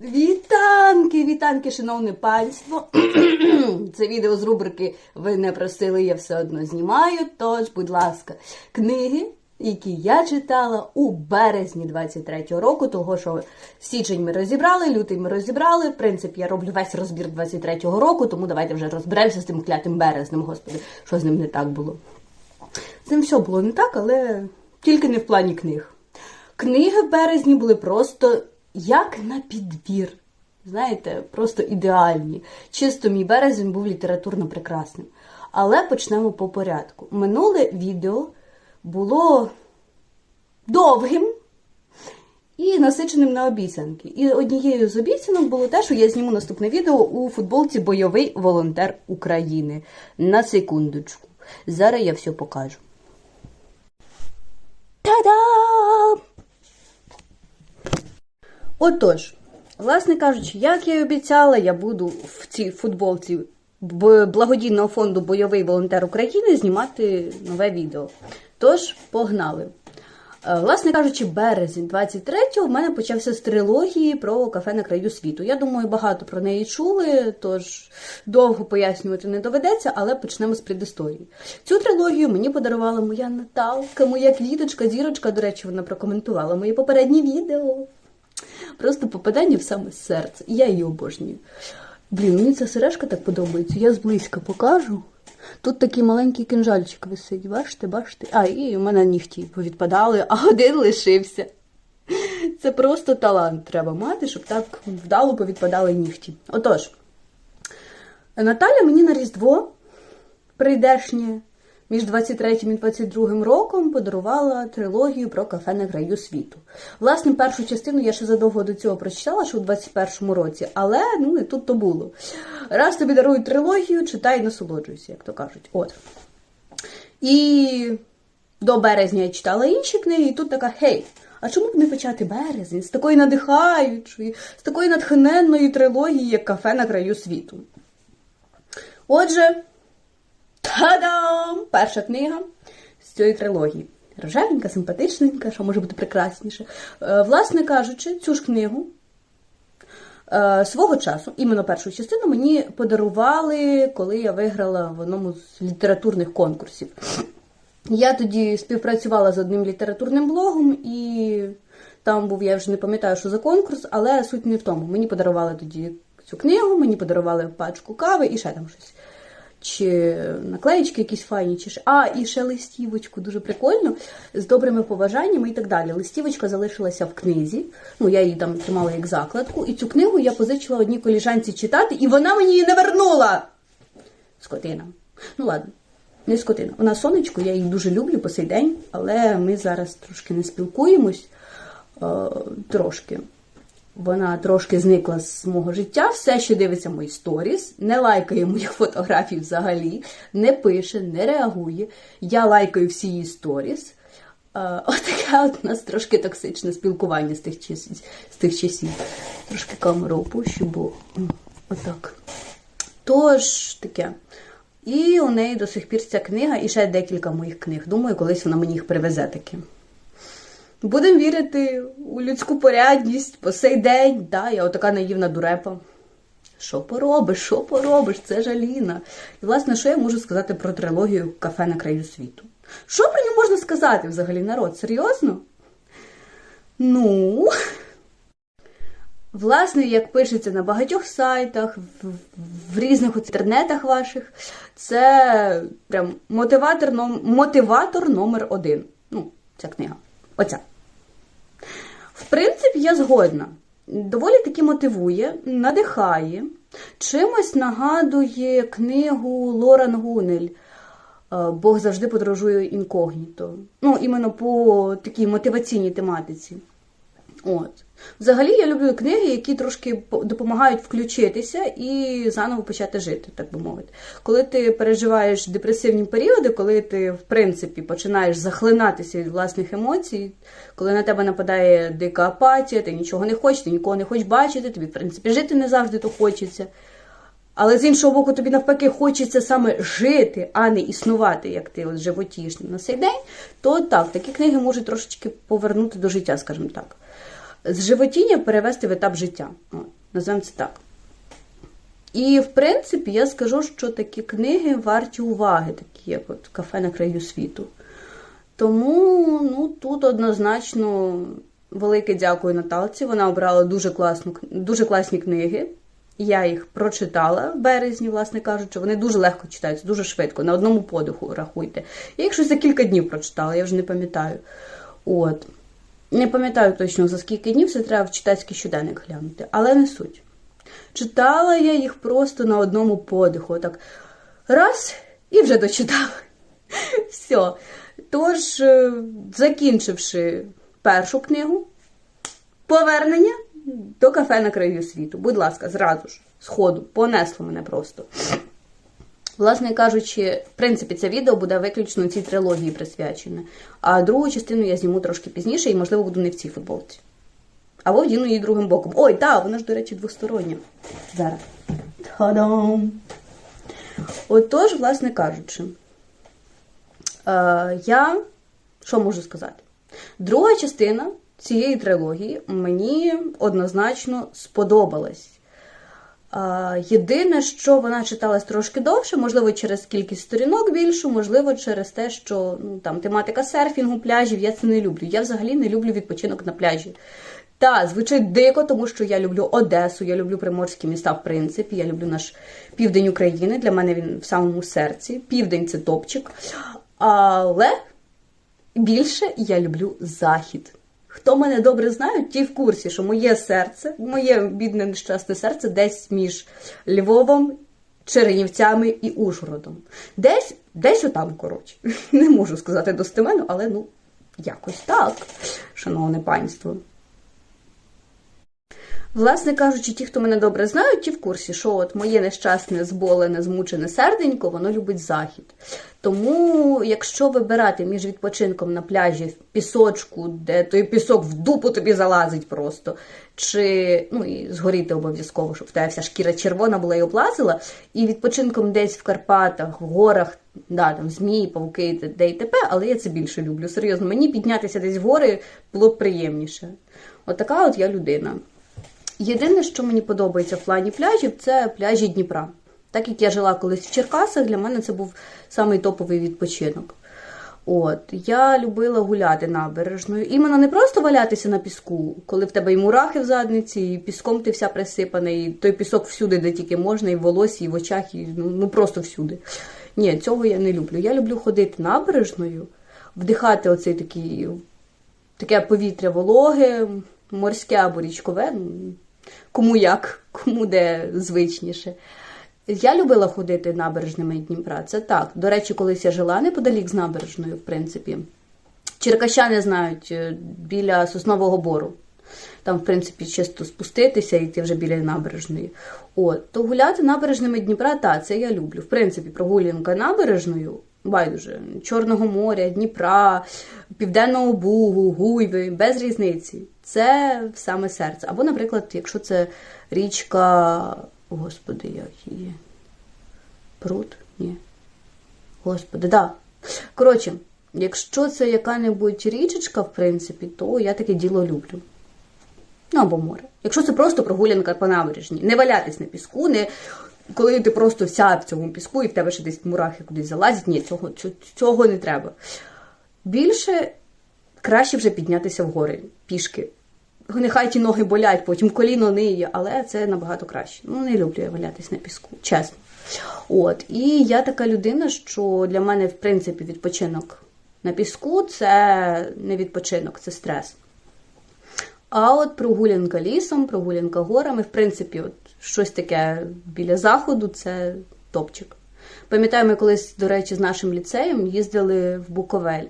Вітанки, вітанки, шановне панство. Це відео з рубрики Ви не просили, я все одно знімаю. Тож, будь ласка, книги, які я читала у березні 23-го року, того що січень ми розібрали, лютий ми розібрали. В принципі, я роблю весь розбір 23-го року, тому давайте вже розберемося з тим клятим березнем, господи, що з ним не так було. З ним все було не так, але тільки не в плані книг. Книги в березні були просто як на підбір. Знаєте, просто ідеальні. Чисто мій березень був літературно прекрасним. Але почнемо по порядку. Минуле відео було довгим і насиченим на обіцянки. І однією з обіцянок було те, що я зніму наступне відео у футболці Бойовий волонтер України. На секундочку. Зараз я все покажу. Та-дам! Отож, власне кажучи, як я й обіцяла, я буду в цій футболці благодійного фонду Бойовий волонтер України знімати нове відео. Тож, погнали. Е, Власне кажучи, березень 23-го в мене почався з трилогії про кафе на краю світу. Я думаю, багато про неї чули, тож довго пояснювати не доведеться, але почнемо з предісторії. Цю трилогію мені подарувала моя Наталка, моя квіточка, зірочка. До речі, вона прокоментувала моє попереднє відео. Просто попадання в саме серце. Я її обожнюю. Блін, мені ця сережка так подобається. Я зблизька покажу. Тут такий маленький кинжальчик висить. Бачите, бачите? А, і у мене нігті повідпадали, а один лишився. Це просто талант треба мати, щоб так вдало повідпадали нігті. Отож, Наталя мені на Різдво прийдешнє між 23 і 22 роком подарувала трилогію про кафе на краю світу. Власне, першу частину я ще задовго до цього прочитала, що у 21 році, але ну не тут то було. Раз тобі дарують трилогію, читай і насолоджуйся, як то кажуть. От. І до березня я читала інші книги, і тут така гей. А чому б не почати березень з такої надихаючої, з такої натхненної трилогії, як кафе на краю світу? Отже, та-дам! Перша книга з цієї трилогії. Рожевенька, симпатичненька, що може бути прекрасніше. Е, Власне кажучи, цю ж книгу е, свого часу, іменно першу частину, мені подарували, коли я виграла в одному з літературних конкурсів. Я тоді співпрацювала з одним літературним блогом, і там був, я вже не пам'ятаю, що за конкурс, але суть не в тому. Мені подарували тоді цю книгу, мені подарували пачку кави і ще там щось. Чи наклеїчки якісь файні, чи ще. А, і ще листівочку, дуже прикольно, з добрими побажаннями і так далі. Листівочка залишилася в книзі. Ну, я її там тримала як закладку. І цю книгу я позичила одній коліжанці читати, і вона мені її не вернула. Скотина. Ну ладно, не скотина. Вона сонечко, я її дуже люблю по сей день, але ми зараз трошки не спілкуємось. Е, трошки. Вона трошки зникла з мого життя, все ще дивиться мої сторіс, не лайкає моїх фотографій взагалі, не пише, не реагує. Я лайкаю всі її сторіс. Е, Отаке от нас трошки токсичне спілкування з тих часів. З тих часів. Трошки камеру опущу, бо отак. Тож таке. І у неї до сих пір ця книга і ще декілька моїх книг. Думаю, колись вона мені їх привезе таки. Будемо вірити у людську порядність по сей день. Да, я отака наївна дурепа. Що поробиш, що поробиш? Це ж Аліна. І, власне, що я можу сказати про трилогію Кафе на краю світу? Що про нього можна сказати взагалі, народ? Серйозно? Ну. Власне, як пишеться на багатьох сайтах, в, в різних інтернетах ваших, це прям мотиватор, ном- мотиватор номер один. Ну, ця книга. Оця. В принципі, я згодна. Доволі таки мотивує, надихає, чимось нагадує книгу Лоран Гунель. е, Бог завжди подорожує інкогніто. Ну, іменно по такій мотиваційній тематиці. От. Взагалі я люблю книги, які трошки допомагають включитися і заново почати жити, так би мовити. Коли ти переживаєш депресивні періоди, коли ти, в принципі, починаєш захлинатися від власних емоцій, коли на тебе нападає дика апатія, ти нічого не хочеш, ти нікого не хочеш бачити, тобі, в принципі, жити не завжди то хочеться. Але з іншого боку, тобі навпаки хочеться саме жити, а не існувати, як ти от животіш на цей день, то так, такі книги можуть трошечки повернути до життя, скажімо так. З животіння перевести в етап життя. Називаємо це так. І, в принципі, я скажу, що такі книги варті уваги, такі як от кафе на краю світу. Тому ну, тут однозначно велике дякую Наталці. Вона обрала дуже, класну, дуже класні книги. Я їх прочитала в березні, власне кажучи. Вони дуже легко читаються, дуже швидко, на одному подиху рахуйте. Я їх щось за кілька днів прочитала, я вже не пам'ятаю. От. Не пам'ятаю точно за скільки днів, це треба в читацький щоденник глянути, але не суть. Читала я їх просто на одному подиху. Так раз і вже дочитала. Все. Тож, е, закінчивши першу книгу, повернення до кафе на краю світу. Будь ласка, зразу ж, сходу, понесло мене просто. Власне кажучи, в принципі, це відео буде виключно цій трилогії присвячене. А другу частину я зніму трошки пізніше і, можливо, буду не в цій футболці. Або вдіну її другим боком. Ой, так, вона ж, до речі, двостороння. Зараз. Та-дам! Отож, власне кажучи, е, я що можу сказати? Друга частина цієї трилогії мені однозначно сподобалась. Єдине, що вона читалась трошки довше, можливо, через кількість сторінок більшу, можливо, через те, що ну, там тематика серфінгу, пляжів, я це не люблю. Я взагалі не люблю відпочинок на пляжі. Та, звучить дико, тому що я люблю Одесу, я люблю приморські міста, в принципі. Я люблю наш південь України. Для мене він в самому серці. Південь це топчик. Але більше я люблю захід. Хто мене добре знає, ті в курсі, що моє серце, моє бідне нещасне серце десь між Львовом, Чернівцями і Ужгородом. Десь, десь отам, коротше. Не можу сказати достеменно, але ну, якось так, шановне панство. Власне кажучи, ті, хто мене добре знають, ті в курсі, що от моє нещасне, зболене, змучене серденько, воно любить захід. Тому, якщо вибирати між відпочинком на пляжі в пісочку, де той пісок в дупу тобі залазить просто, чи ну і згоріти обов'язково, щоб тебе вся шкіра червона була і облазила, і відпочинком десь в Карпатах, в горах, да, там змії, павуки, де і т.п., але я це більше люблю. Серйозно, мені піднятися десь в гори було б приємніше. Отака от я людина. Єдине, що мені подобається в плані пляжів, це пляжі Дніпра. Так як я жила колись в Черкасах, для мене це був самий топовий відпочинок. От, я любила гуляти набережною. Іменно не просто валятися на піску, коли в тебе і мурахи в задниці, і піском ти вся присипана, і той пісок всюди, де тільки можна, і в волосі, і в очах, і ну, ну просто всюди. Ні, цього я не люблю. Я люблю ходити набережною, вдихати оцей такий, таке повітря вологе, морське або річкове. Кому як, кому де звичніше. Я любила ходити набережними Дніпра. Це так. До речі, колись я жила неподалік з набережною, в принципі. Черкащани знають е, біля соснового бору. Там, в принципі, чисто спуститися і йти вже біля набережної. От, то гуляти набережними Дніпра, та, це я люблю. В принципі, прогулянка набережною, байдуже, Чорного моря, Дніпра, Південного Бугу, Гуйви, без різниці. Це саме серце. Або, наприклад, якщо це річка, господи, як її? Пруд? Ні. Господи, да. Коротше, якщо це яка-небудь річечка, в принципі, то я таке діло люблю. Ну або море. Якщо це просто прогулянка по набережній, не валятись на піску, не коли ти просто вся в цьому піску і в тебе ще десь мурахи кудись залазять, ні, цього, цього не треба. Більше краще вже піднятися в гори пішки. Нехай ті ноги болять, потім коліно ниє, але це набагато краще. Ну, не люблю я валятись на піску, чесно. От, і я така людина, що для мене, в принципі, відпочинок на піску це не відпочинок, це стрес. А от прогулянка лісом, прогулянка горами, в принципі, от щось таке біля заходу це топчик. Пам'ятаю, ми колись, до речі, з нашим ліцеєм їздили в Буковель.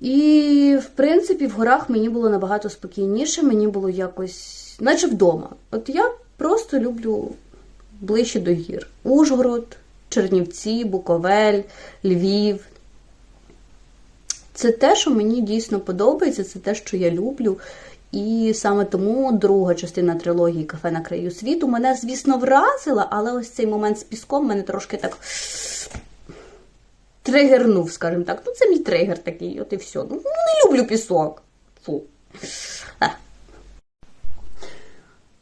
І, в принципі, в горах мені було набагато спокійніше, мені було якось, наче вдома. От я просто люблю ближче до гір. Ужгород, Чернівці, Буковель, Львів. Це те, що мені дійсно подобається, це те, що я люблю. І саме тому друга частина трилогії Кафе на краю світу мене, звісно, вразила, але ось цей момент з піском мене трошки так тригернув, скажімо так. Ну, це мій тригер такий, от і все. Ну, не люблю пісок. Фу.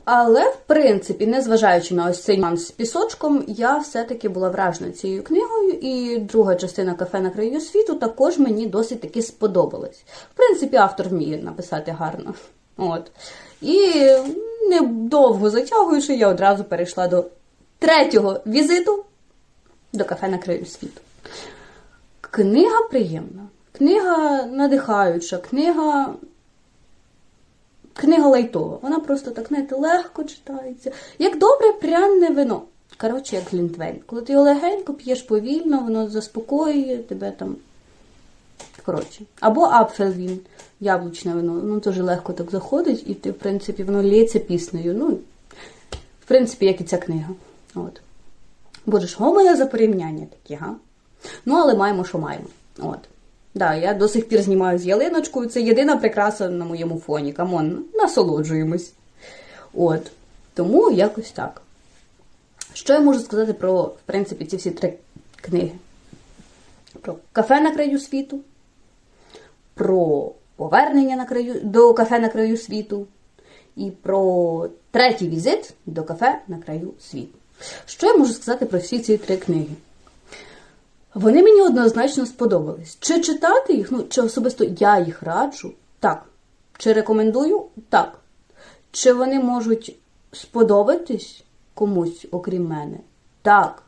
Але, в принципі, незважаючи на ось цей нюанс з пісочком, я все-таки була вражена цією книгою, і друга частина кафе на краю світу також мені досить таки сподобалась. В принципі, автор вміє написати гарно. От. І недовго затягуючи, я одразу перейшла до третього візиту до кафе на краю світу. Книга приємна, книга надихаюча, книга Книга лайтова. Вона просто так, знаєте, легко читається. Як добре пряне вино. Коротше, як глінтвейн. Коли ти його легенько п'єш повільно, воно заспокоює тебе там. Коротше. Або апфельвін, яблучне вино. Воно теж легко так заходить, і ти, в принципі, воно лється піснею. Ну, в принципі, як і ця книга. От. Боже, в мене за порівняння такі, га? Ну, але маємо, що маємо. От. Да, я до сих пір знімаю з ялиночкою. Це єдина прикраса на моєму фоні. Камон, насолоджуємось. От. Тому якось так. Що я можу сказати про, в принципі, ці всі три книги? Про кафе на краю світу, про повернення на краю, до кафе на краю світу і про третій візит до кафе на краю світу. Що я можу сказати про всі ці три книги? Вони мені однозначно сподобались. Чи читати їх, ну, чи особисто я їх раджу? Так. Чи рекомендую? Так. Чи вони можуть сподобатись комусь, окрім мене? Так.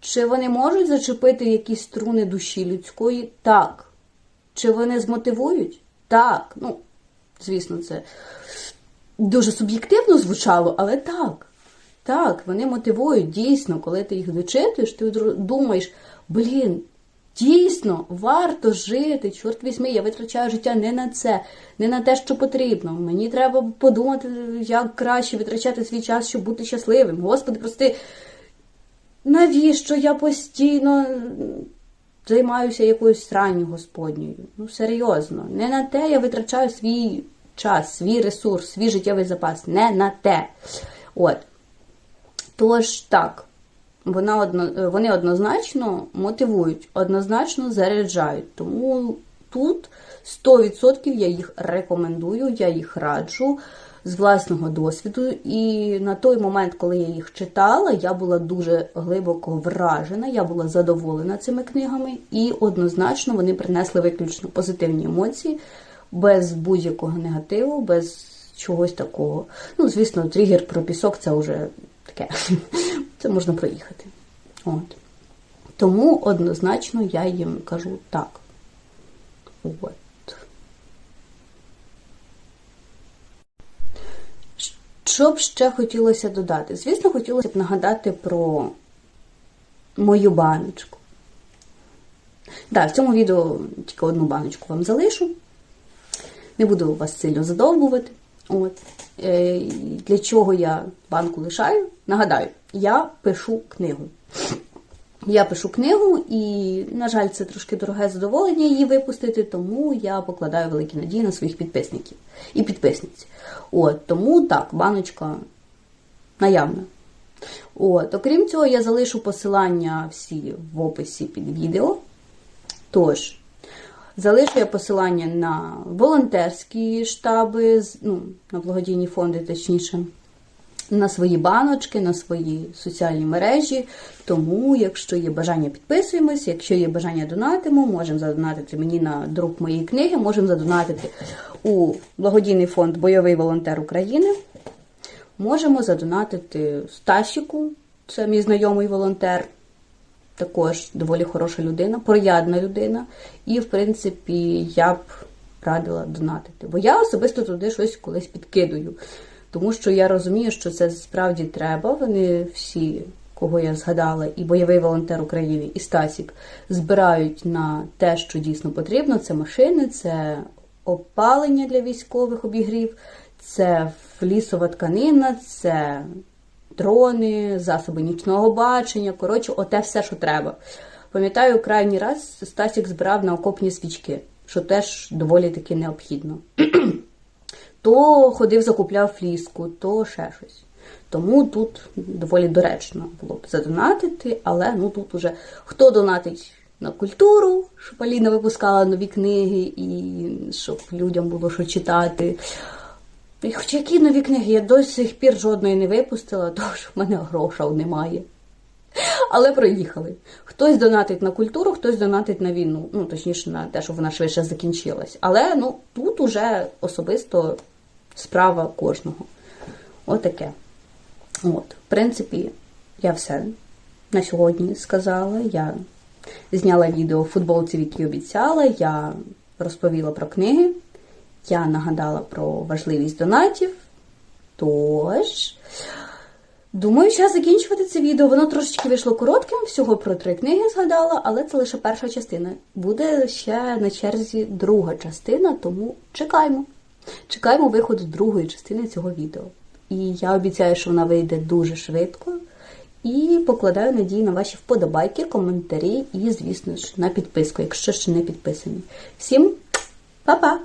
Чи вони можуть зачепити якісь струни душі людської? Так. Чи вони змотивують? Так. Ну, звісно, це дуже суб'єктивно звучало, але так. Так, вони мотивують дійсно, коли ти їх дочитуєш, ти думаєш, блін, дійсно, варто жити, чорт візьми, я витрачаю життя не на це, не на те, що потрібно. Мені треба подумати, як краще витрачати свій час, щоб бути щасливим. Господи, прости, навіщо я постійно займаюся якоюсь сранню Господньою? Ну, серйозно, не на те я витрачаю свій час, свій ресурс, свій життєвий запас. Не на те. От. Тож так, вона одно, вони однозначно мотивують, однозначно заряджають. Тому тут 100% я їх рекомендую, я їх раджу з власного досвіду. І на той момент, коли я їх читала, я була дуже глибоко вражена, я була задоволена цими книгами, і однозначно вони принесли виключно позитивні емоції, без будь-якого негативу, без чогось такого. Ну, звісно, тригер про пісок це вже таке. Це можна проїхати. От. Тому однозначно я їм кажу так. От. Що б ще хотілося додати? Звісно, хотілося б нагадати про мою баночку. Так, да, в цьому відео тільки одну баночку вам залишу. Не буду вас сильно задовбувати. От. Е, Для чого я банку лишаю? Нагадаю, я пишу книгу. Я пишу книгу, і, на жаль, це трошки дороге задоволення її випустити, тому я покладаю великі надії на своїх підписників і підписниць. От, Тому так, баночка наявна. От, Окрім цього, я залишу посилання всі в описі під відео. Тож, залишу я посилання на волонтерські штаби, ну, на благодійні фонди, точніше на свої баночки, на свої соціальні мережі. Тому, якщо є бажання, підписуємось, якщо є бажання донатимо, можемо задонатити мені на друк моєї книги, можемо задонатити у благодійний фонд Бойовий волонтер України. Можемо задонатити Стасіку, це мій знайомий волонтер. Також доволі хороша людина, проядна людина. І, в принципі, я б радила донатити. Бо я особисто туди щось колись підкидую. Тому що я розумію, що це справді треба. Вони всі, кого я згадала, і бойовий волонтер України, і Стасік збирають на те, що дійсно потрібно. Це машини, це опалення для військових обігрів, це лісова тканина, це дрони, засоби нічного бачення. Коротше, оте все, що треба. Пам'ятаю, крайній раз Стасік збирав на окопні свічки, що теж доволі таки необхідно то ходив, закупляв фліску, то ще щось. Тому тут доволі доречно було б задонатити, але ну тут уже хто донатить на культуру, щоб Аліна випускала нові книги і щоб людям було що читати. І хоч які нові книги, я до сих пір жодної не випустила, що в мене грошей немає. Але проїхали. Хтось донатить на культуру, хтось донатить на війну. Ну, точніше, на те, щоб вона швидше закінчилась. Але ну, тут уже особисто справа кожного. Отаке. От, в принципі, я все на сьогодні сказала. Я зняла відео в футболці, в якій обіцяла. Я розповіла про книги. Я нагадала про важливість донатів. Тож, думаю, час закінчувати це відео. Воно трошечки вийшло коротким, всього про три книги згадала, але це лише перша частина. Буде ще на черзі друга частина, тому чекаємо. Чекаємо виходу другої частини цього відео. І я обіцяю, що вона вийде дуже швидко. І покладаю надії на ваші вподобайки, коментарі і, звісно ж, на підписку, якщо ще не підписані. Всім па-па!